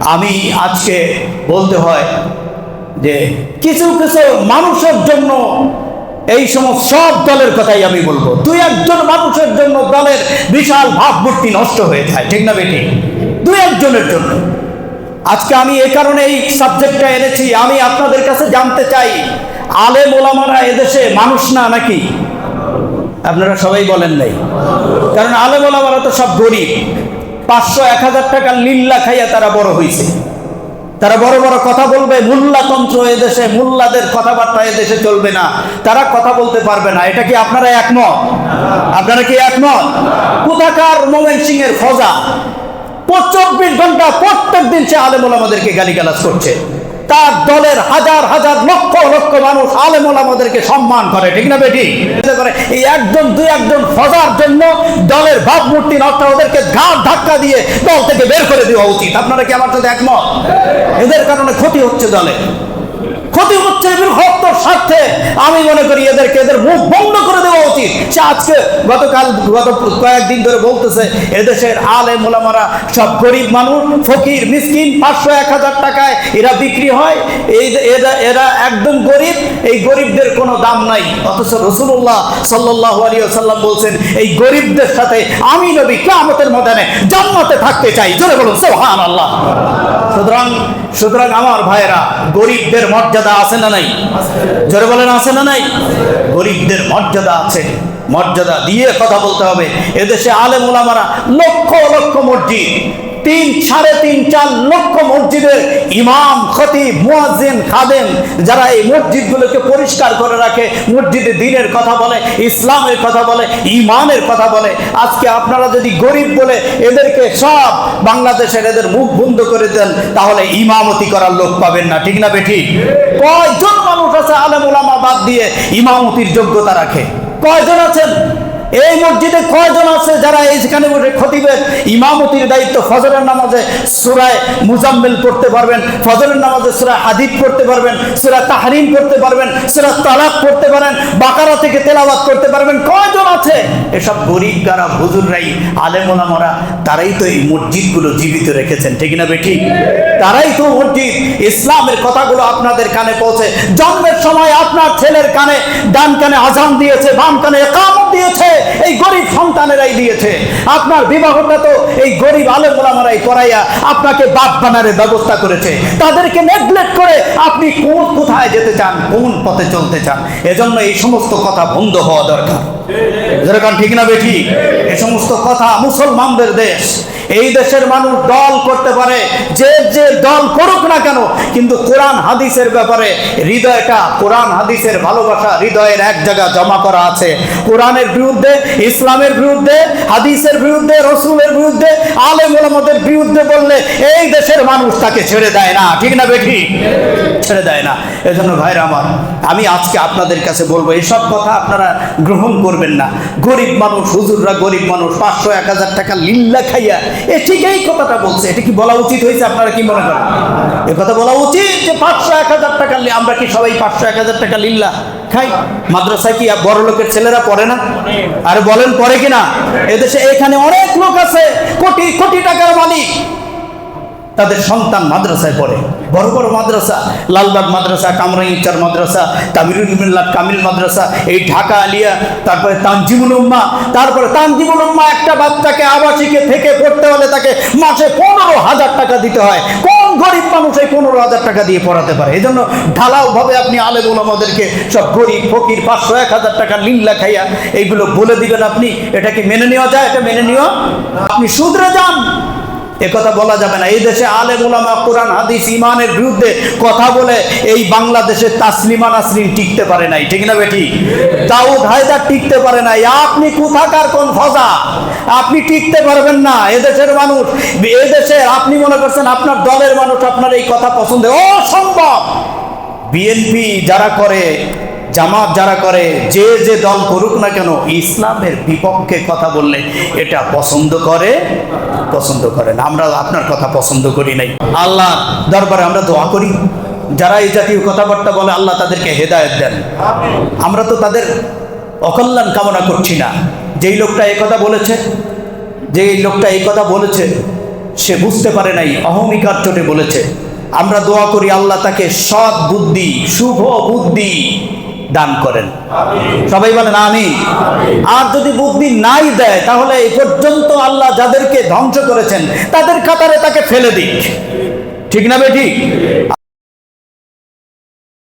আমি আজকে বলতে হয় যে কিছু কিছু মানুষের জন্য এই সমস্ত সব দলের কথাই আমি বলব। দুই একজন মানুষের জন্য দলের বিশাল ভাবমূর্তি নষ্ট হয়ে যায়, ঠিক না বেটি? দুই একজনের জন্য। আজকে আমি এই কারণে এই সাবজেক্টটা এনেছি, আমি আপনাদের কাছে জানতে চাই আলে মোলামারা এদেশে মানুষ না নাকি? আপনারা সবাই বলেন নাই। কারণ আলে মোলামারা তো সব গরিব। পাঁচশো এক হাজার টাকার লিল্লা খাইয়া তারা বড় হয়েছে তারা বড় বড় কথা বলবে মোল্লাতন্ত্র এদেশে মোল্লাদের কথাবার্তা এদেশে চলবে না। তারা কথা বলতে পারবে না। এটা কি আপনারা একমত? আপনারা কি একমত? কোথাকার মোমেন সিং এর ফজা? চব্বিশ ঘণ্টা প্রত্যেক দিন সে আলেমুল আমাদেরকে গালিগালাজ করছে। তার দলের হাজার হাজার লক্ষ লক্ষ মানুষ আলেমুল আমাদেরকে সম্মান করে, ঠিক না বেটি? করে এই একজন, দুই একজন ফজার জন্য দলের ভাবমূর্তি নষ্ট ওদেরকে ঘাট ধাক্কা দিয়ে দল থেকে বের করে দেওয়া উচিত। আপনারা কি আমার সাথে একমত? এদের কারণে ক্ষতি হচ্ছে দলে। ক্ষতি হচ্ছে বৃহত্তর স্বার্থে। আমি মনে করি এদেরকে এদের মুখ বন্ধ করে দেওয়া উচিত। সে আজকে গতকাল, গত কয়েকদিন ধরে বলতেছে, এদেশের আলে মোলামারা সব গরিব মানুষ, ফকির, মিসকিন, পাঁচশো, এক হাজার টাকায় এরা বিক্রি হয়। এই এরা এরা একদম গরিব, এই গরিবদের কোনো দাম নাই। অথচ রসুল্লাহ সাল্লাহ আলী সাল্লাম বলছেন, এই গরিবদের সাথে আমি নবী কামতের ময়দানে জান্নাতে থাকতে চাই। জোরে বলুন সোহান আল্লাহ সুতরাং সুতরাং আমার ভাইয়েরা, গরিবদের মর্যাদা আছে না নাই? জোরে বলেন, আছে না নাই? গরিবদের মর্যাদা আছে। মর্যাদা দিয়ে কথা বলতে হবে। এদেশে আলেম ওলামারা লক্ষ লক্ষ মসজিদ তিন, সাড়ে তিন, চার লক্ষ মসজিদের ইমাম, খতিব, মুয়াজ্জিন, খাদেম, যারা এই মসজিদগুলোকে পরিষ্কার করে রাখে, মসজিদে দিনের কথা বলে, ইসলামের কথা বলে, ইমানের কথা বলে। আজকে আপনারা যদি গরিব বলে এদেরকে সব বাংলাদেশের এদের মুখ বন্ধ করে দেন, তাহলে ইমামতি করার লোক পাবেন না। ঠিক না বেঠি? কয়জন মানুষ আছে আলেম ওলামা বাদ দিয়ে ইমামতির যোগ্যতা রাখে? কয়জন আছেন? এই মসজিদে কয়জন আছে যারা এইখানে বসে খতিবের ইমামতির দায়িত্ব? ফজরের নামাজে সুরায় মুজাম্মিল পড়তে পারবেন, ফজরের নামাজে সুরায় হাদিদ পড়তে পারবেন সুরা তাহরিম পড়তে পারবেন সুরা তালাক পড়তে পারেন, বাকারা থেকে তেলাওয়াত করতে পারবেন। কয়জন আছে? এসব গরিব গারা হুজুররাই আলেমোলামারা তারাই তো এই মসজিদগুলো জীবিত রেখেছেন, ঠিক না বেঠি তারাই তো মসজিদ। ইসলামের কথাগুলো আপনাদের কানে পৌঁছে, জন্মের সময় আপনার ছেলের কানে, ডান কানে আজান দিয়েছে, বাম কানে একামত দিয়েছে। এই গরিব সন্তানেরাই দিয়েছে। আপনার বিবাহটা তো এই গরিব আলেম ওলামারাই করাইয়া আপনাকে বাপ বানারের ব্যবস্থা করেছে। তাদেরকে নেগলেক্ট করে আপনি কোন কোথায় যেতে চান, কোন পথে চলতে চান, এজন্য এই সমস্ত কথা বন্ধ হওয়া দরকার। যেরকম ঠিক না বেঠি? এ সমস্ত কথা মুসলমানদের দেশ, এই দেশের মানুষ দল করতে পারে যে যে দল করুক না কেন, কিন্তু কোরআন হাদিসের ব্যাপারে হৃদয়টা, কোরআন হাদিসের ভালোবাসা হৃদয়ের এক জায়গা জমা করা আছে। কোরআনের বিরুদ্ধে, ইসলামের বিরুদ্ধে, হাদিসের বিরুদ্ধে, রসুলের বিরুদ্ধে, আলেম ওলামদের বিরুদ্ধে বললে এই দেশের মানুষ তাকে ছেড়ে দেয় না। ঠিক না বেঠি? ছেড়ে দেয় না। এজন্য ভাইরা আমার, আমি আজকে আপনাদের কাছে বলব এইসব কথা আপনারা গ্রহণ করবেন না। গরিব মানুষ, হুজুররা গরিব মানুষ, পাঁচশো এক হাজার টাকা লিল্লা খাইয়া, এ ঠিক এই কথাটা বলছে, এটা কি বলা উচিত হয়েছে আপনারা কি মনে করেন? এ কথা বলা উচিত যে পাঁচশো এক হাজার টাকা আমরা কি সবাই পাঁচশো এক হাজার টাকা লিল্লা খাই? মাদ্রাসায় কি বড় লোকের ছেলেরা পড়ে না? আর বলেন পড়ে কিনা? এদেশে এখানে অনেক লোক আছে, কোটি কোটি টাকার মালিক। তাদের সন্তান মাদ্রাসায় পড়ে। বড় বড় মাদ্রাসা, লালবাগ মাদ্রাসা কামরাঙ্গিচার মাদ্রাসা কামিরুল মিল্লাত কামিল মাদ্রাসা, এই ঢাকা আলিয়া, তারপরে তানজিমুল উম্মা, তারপরে তানজিমুল উম্মা একটা বাচ্চাকে আবাসিকে থেকে পড়তে হলে তাকে মাসে পনেরো হাজার টাকা দিতে হয়। কোন গরিব মানুষ এই পনেরো হাজার টাকা দিয়ে পড়াতে পারে? এই জন্য ঢালাওভাবে আপনি আলেম আমাদেরকে সব গরিব, ফকির, পাঁচশো, এক হাজার টাকা লিল্লা খাইয়া এইগুলো বলে দিবেন আপনি। এটা কি মেনে নেওয়া যায়? এটা মেনে নেওয়া? আপনি শুধরে যান। কথা বলা যাবে না। এই দেশে আলে মোলামা কোরআন, হাদিস ইমানের বিরুদ্ধে কথা বলে এই বাংলাদেশে তাসলিমা নাসরিন টিকতে পারে নাই। ঠিক না বেটি? দাউদ হায়দার টিকতে পারে নাই। আপনি কোথাকার কোন ফজা? আপনি টিকতে পারবেন না। এদেশের মানুষ এদেশের আপনি মনে করছেন আপনার দলের মানুষ আপনার এই কথা পছন্দ। অসম্ভব! বিএনপি যারা করে জামাত যারা করে, যে যে দল করুক না কেন, ইসলামের বিপক্ষে কথা বললে এটা পছন্দ করে পছন্দ করে না। আমরা আপনার কথা পছন্দ করি নাই। আল্লাহ দরবারে আমরা দোয়া করি। যারা এই জাতীয় কথাবার্তা বলে, আল্লাহ তাদেরকে হেদায়ত দেন। আমরা তো তাদের অকল্যাণ কামনা করছি না। যেই লোকটা এই কথা বলেছে যে এই লোকটা এই কথা বলেছে, সে বুঝতে পারে নাই অহমিকার চোটে বলেছে। আমরা দোয়া করি আল্লাহ তাকে সৎ বুদ্ধি, শুভ বুদ্ধি দান করেন। সবাই বলেন আমি আর যদি বুদ্ধি নাই দেয়, তাহলে এই পর্যন্ত আল্লাহ যাদেরকে ধ্বংস করেছেন, তাদের কাতারে তাকে ফেলে দিক। ঠিক না বে ঠিক?